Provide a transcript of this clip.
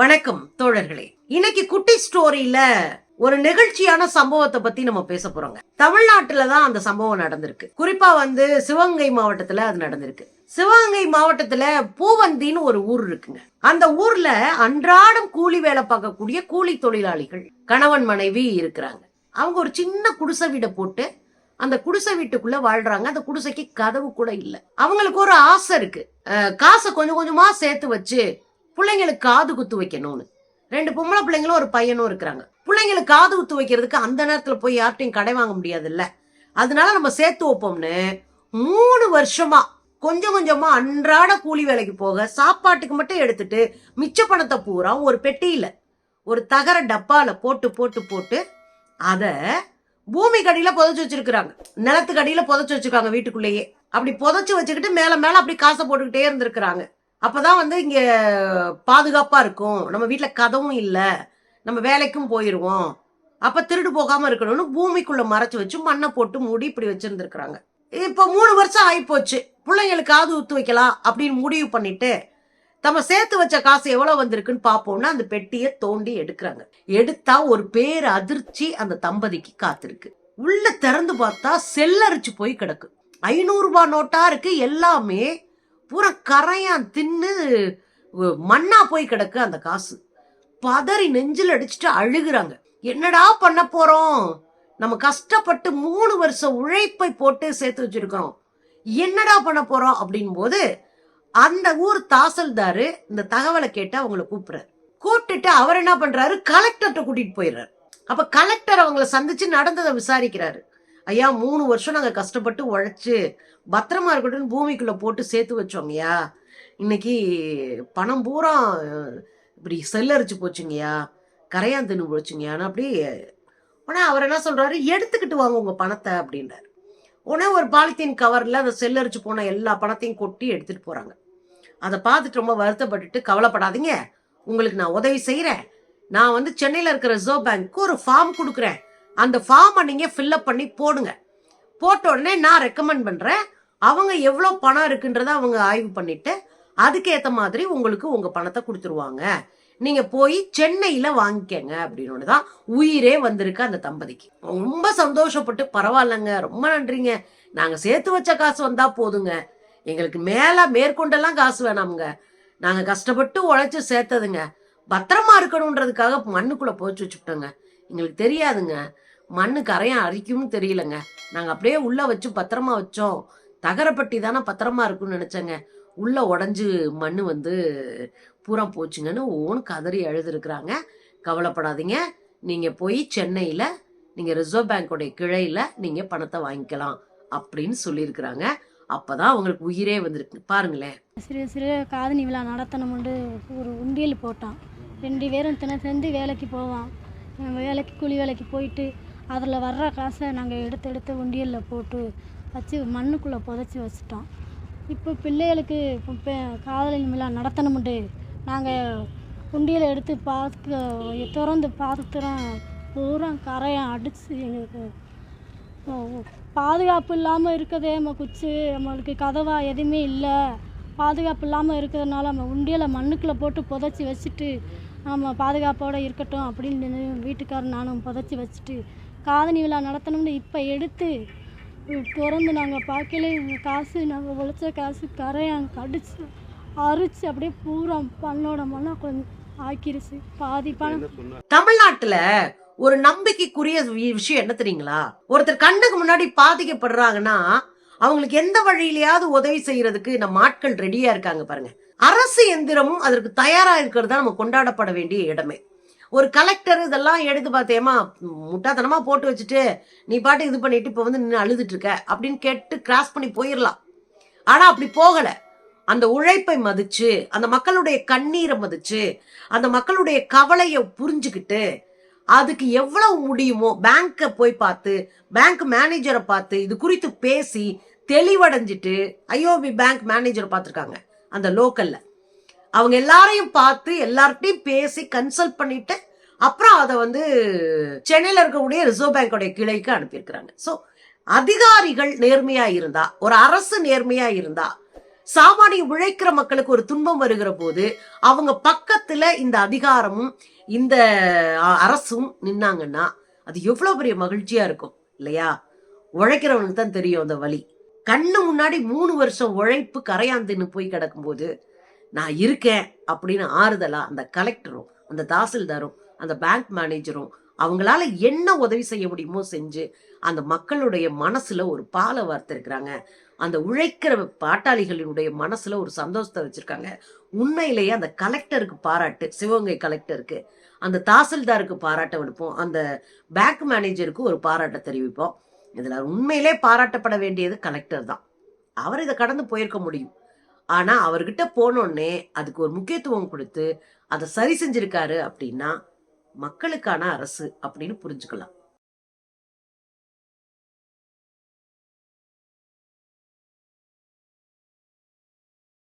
வணக்கம் தோழர்களே. இன்னைக்கு குட்டி ஸ்டோரியில ஒரு நெகிழ்ச்சியான சம்பவத்தை பத்தி நம்ம பேச போறோங்க. தமிழ்நாட்டுல தான் அந்த சம்பவம் நடந்திருக்கு. குறிப்பா வந்து சிவகங்கை மாவட்டத்துல அது நடந்திருக்கு. சிவகங்கை மாவட்டத்துல பூவந்தின்னு ஒரு ஊர் இருக்குங்க. அந்த ஊர்ல அன்றாடம் கூலி வேலை பார்க்கக்கூடிய கூலி தொழிலாளிகள் கணவன் மனைவி இருக்கிறாங்க. அவங்க ஒரு சின்ன குடிசை வீடை போட்டு அந்த குடிசை வீட்டுக்குள்ள வாழ்றாங்க. அந்த குடிசைக்கு கதவு கூட இல்லை. அவங்களுக்கு ஒரு ஆசை இருக்கு. காசை கொஞ்சம் கொஞ்சமா சேர்த்து வச்சு பிள்ளைங்களுக்கு காது குத்து வைக்கணும்னு. ரெண்டு பொம்பளை பிள்ளைங்களும் ஒரு பையனும் இருக்கிறாங்க. பிள்ளைங்களுக்கு காது குத்து வைக்கிறதுக்கு அந்த நேரத்தில் போய் யார்ட்டையும் கடை வாங்க முடியாதுல்ல? அதனால நம்ம சேர்த்து வைப்போம்னு மூணு வருஷமா கொஞ்சம் கொஞ்சமா அன்றாட கூலி வேலைக்கு போக சாப்பாட்டுக்கு மட்டும் எடுத்துட்டு மிச்ச பணத்தை பூரா ஒரு பெட்டியில ஒரு தகர டப்பால போட்டு போட்டு போட்டு அதை பூமி கடியில புதைச்சு வச்சிருக்கிறாங்க. நிலத்துக்கு அடியில புதைச்சு வச்சிருக்காங்க வீட்டுக்குள்ளேயே. அப்படி புதைச்சு வச்சுக்கிட்டு மேல மேல அப்படி காசை போட்டுக்கிட்டே இருந்திருக்கிறாங்க. அப்போதான் வந்து இங்கே பாதுகாப்பாக இருக்கும். நம்ம வீட்டில் கதவும் இல்லை. நம்ம வேலைக்கும் போயிடுவோம் அப்போ திருடு போகாமல் இருக்கணும்னு பூமிக்குள்ளே மறைச்சி வச்சு மண்ணை போட்டு மூடி இப்படி வச்சுருந்துருக்குறாங்க. இப்போ மூணு வருஷம் ஆகிப்போச்சு பிள்ளைங்களுக்கு ஊற்று வைக்கலாம் அப்படின்னு முடிவு பண்ணிட்டு நம்ம சேர்த்து வச்ச காசு எவ்வளோ வந்திருக்குன்னு பார்ப்போம்னா அந்த பெட்டியை தோண்டி எடுக்கிறாங்க. எடுத்தா ஒரு பேர் அதிர்ச்சி அந்த தம்பதிக்கு காத்திருக்கு. உள்ள திறந்து பார்த்தா செல்லரிச்சு போய் கிடக்கு. ஐநூறுரூபா நோட்டாக நோட்டா இருக்கு எல்லாமே பூரா கரையான் தின்னு மண்ணா போய் கிடக்கு அந்த காசு. பதறி நெஞ்சில் அடிச்சுட்டு அழுகுறாங்க. என்னடா பண்ண போறோம்? நம்ம கஷ்டப்பட்டு மூணு வருஷம் உழைப்பை போட்டு சேர்த்து வச்சிருக்கிறோம். என்னடா பண்ண போறோம்? அப்படின் போது அந்த ஊர் தாசில்தாரு இந்த தகவலை கேட்டு அவங்கள கூப்பிடுறாரு. கூப்பிட்டுட்டு அவர் என்ன பண்றாரு? கலெக்டர்கிட்ட கூட்டிட்டு போயிடுறாரு. அப்ப கலெக்டர் அவங்கள சந்திச்சு நடந்ததை விசாரிக்கிறாரு. ஐயா மூணு வருஷம் நாங்கள் கஷ்டப்பட்டு உழைச்சி பத்திரமா இருக்கட்டும்னு பூமிக்குள்ளே போட்டு சேர்த்து வச்சோங்கய்யா இன்னைக்கு பணம் பூரா இப்படி செல்லரிச்சு போச்சுங்கய்யா கரையான் தின்னு போச்சுங்கய்யான்னு அப்படி உடனே அவர் என்ன சொல்கிறாரு எடுத்துக்கிட்டு வாங்க உங்கள் பணத்தை அப்படின்றார். உடனே ஒரு பாலித்தீன் கவரில் அந்த செல்லரிச்சு போன எல்லா பணத்தையும் கொட்டி எடுத்துகிட்டு போகிறாங்க அதை பார்த்துட்டு ரொம்ப வருத்தப்பட்டுட்டு கவலைப்படாதீங்க. உங்களுக்கு நான் உதவி செய்கிறேன் நான் வந்து சென்னையில் இருக்கிற ரிசர்வ் பேங்க்கு ஒரு ஃபார்ம் கொடுக்குறேன். அந்த ஃபார்மை நீங்கள் ஃபில்அப் பண்ணி போடுங்க. போட்ட உடனே நான் ரெக்கமெண்ட் பண்ணுறேன் அவங்க எவ்வளோ பணம் இருக்குன்றத அவங்க ஆய்வு பண்ணிட்டு அதுக்கேற்ற மாதிரி உங்களுக்கு உங்கள் பணத்தை கொடுத்துருவாங்க. நீங்கள் போய் சென்னையில் வாங்கிக்கங்க அப்படின்னு தான் உயிரே வந்திருக்கு அந்த தம்பதிக்கு. ரொம்ப சந்தோஷப்பட்டு பரவாயில்லைங்க ரொம்ப நன்றிங்க. நாங்கள் சேர்த்து வச்ச காசு வந்தால் போதுங்க. எங்களுக்கு மேலே மேற்கொண்டெல்லாம் காசு வேணாமுங்க. நாங்கள் கஷ்டப்பட்டு உழைச்சி சேர்த்ததுங்க. பத்திரமா இருக்கணுன்றதுக்காக மண்ணுக்குள்ளே போச்சு வச்சுட்டோங்க எங்களுக்கு தெரியாதுங்க. மண்ணு கரையான் அரிக்கும்னு தெரியலங்க. நாங்க அப்படியே உள்ள வச்சு பத்திரமா வச்சோம். தகரப்பட்டி தானே பத்திரமா இருக்கும்னு நினைச்சேங்க. உள்ள உடஞ்சு மண்ணு வந்து பூரா போச்சுங்கன்னு ஓன் கதறி அழுதுருக்குறாங்க. கவலைப்படாதீங்க. நீங்க போய் சென்னையில நீங்க ரிசர்வ் பேங்கோடைய கிளையில நீங்க பணத்தை வாங்கிக்கலாம் அப்படின்னு சொல்லியிருக்கிறாங்க. அப்பதான் அவங்களுக்கு உயிரே வந்திருக்கு. பாருங்களேன். சிறு சிறு காதணி விழா நடத்தணும்னு ஒரு உண்டியல் போட்டான். ரெண்டு பேரும் தினம் சேர்ந்து வேலைக்கு போவான். வேலைக்கு கூலி வேலைக்கு போயிட்டு அதில் வர்ற காசை நாங்கள் எடுத்து எடுத்து உண்டியலில் போட்டு வச்சு மண்ணுக்குள்ளே புதைச்சி வச்சுட்டோம். இப்போ பிள்ளைகளுக்கு இப்போ காதலின் விழா நடத்தணுமுண்டு நாங்கள் உண்டியலை எடுத்து பார்க்க திறந்து பார்த்துறோம் பூரா கரையை அடித்து எங்களுக்கு பாதுகாப்பு இல்லாமல் இருக்கதே நம்ம குச்சி நம்மளுக்கு கதவா எதுவுமே இல்லை. பாதுகாப்பு இல்லாமல் இருக்கிறதுனால நம்ம உண்டியலை மண்ணுக்குள்ளே போட்டு புதைச்சி வச்சுட்டு நம்ம பாதுகாப்போடு இருக்கட்டும் அப்படின்னு வீட்டுக்காரர் நானும் புதைச்சி வச்சுட்டு காதணி விழா நடத்தணும்னு இப்போ எடுத்து திறந்து நாங்கள் பார்க்கல எங்கள் காசு நாங்கள் உழைச்ச காசு கரையான் கடிச்சு அரிச்சு அப்படியே பூரா பண்ணோட மண்ணா கொஞ்சம் ஆக்கிருச்சு. பாதி பணம். தமிழ்நாட்டுல ஒரு நம்பிக்கைக்குரிய வி- விஷயம் என்ன தெரியுங்களா? ஒருத்தர் கண்ணுக்கு முன்னாடி பாதிக்கப்படுறாங்கன்னா அவங்களுக்கு எந்த வழியிலயாவது உதவி செய்யறதுக்கு நம்ம ஆட்கள் ரெடியா இருக்காங்க பாருங்க. அரசு எந்திரமும் அதற்கு தயாரா இருக்கிறது தான் நம்ம கொண்டாடப்பட வேண்டிய இடமே. ஒரு கலெக்டர் இதெல்லாம் எடுத்து பார்த்தேமா முட்டாத்தனமாக போட்டு வச்சுட்டு நீ பாட்டு இது பண்ணிட்டு இப்போ வந்து நின்று அழுதுட்டு இருக்க? அப்படின்னு கேட்டு கிராஸ் பண்ணி போயிடலாம் ஆனால் அப்படி போகலை. அந்த உழைப்பை மதிச்சு அந்த மக்களுடைய கண்ணீரை மதிச்சு அந்த மக்களுடைய கவலையை புரிஞ்சுக்கிட்டு அதுக்கு எவ்வளவு முடியுமோ பேங்க்கை போய் பார்த்து பேங்க் மேனேஜரை பார்த்து இது குறித்து பேசி தெளிவடைஞ்சிட்டு ஐஓபி பேங்க் மேனேஜரை பார்த்துருக்காங்க அந்த லோக்கலில் அவங்க எல்லாரையும் பார்த்து எல்லார்ட்டையும் பேசி கன்சல்ட் பண்ணிட்டு அப்புறம் அதை வந்து சென்னையில் இருக்கக்கூடிய ரிசர்வ் பேங்கோடைய கிளைக்கு அனுப்பியிருக்கிறாங்க. ஸோ அதிகாரிகள் நேர்மையா இருந்தா ஒரு அரசு நேர்மையா இருந்தா சாமானிய உழைக்கிற மக்களுக்கு ஒரு துன்பம் வருகிற போது அவங்க பக்கத்துல இந்த அதிகாரமும் இந்த அரசும் நின்னாங்கன்னா அது எவ்வளவு பெரிய மகிழ்ச்சியா இருக்கும் இல்லையா? உழைக்கிறவனுக்கு தான் தெரியும் அந்த வழி கண்ணு முன்னாடி மூணு வருஷம் உழைப்பு கரையாந்துன்னு போய் கிடக்கும்போது நான் இருக்கேன் அப்படின்னு ஆறுதலா அந்த கலெக்டரும் அந்த தாசில்தாரும் அந்த பேங்க் மேனேஜரும் அவங்களால என்ன உதவி செய்ய முடியுமோ செஞ்சு அந்த மக்களுடைய மனசுல ஒரு பாலை வார்த்திருக்கிறாங்க அந்த உழைக்கிற பாட்டாளிகளினுடைய மனசுல ஒரு சந்தோஷத்தை வச்சிருக்காங்க. உண்மையிலேயே அந்த கலெக்டருக்கு பாராட்டு சிவகங்கை கலெக்டருக்கு அந்த தாசில்தாருக்கு பாராட்ட விடுப்போம் அந்த பேங்க் மேனேஜருக்கு ஒரு பாராட்டை தெரிவிப்போம். இதுல உண்மையிலே பாராட்டப்பட வேண்டியது கலெக்டர் தான். அவர் இதை கடந்து போயிருக்க முடியும். ஆனா அவர்கிட்ட போனோடனே அதுக்கு ஒரு முக்கியத்துவம் கொடுத்து அதை சரி செஞ்சிருக்காரு அப்படின்னா மக்களுக்கான அரசு அப்படின்னு புரிஞ்சுக்கலாம்.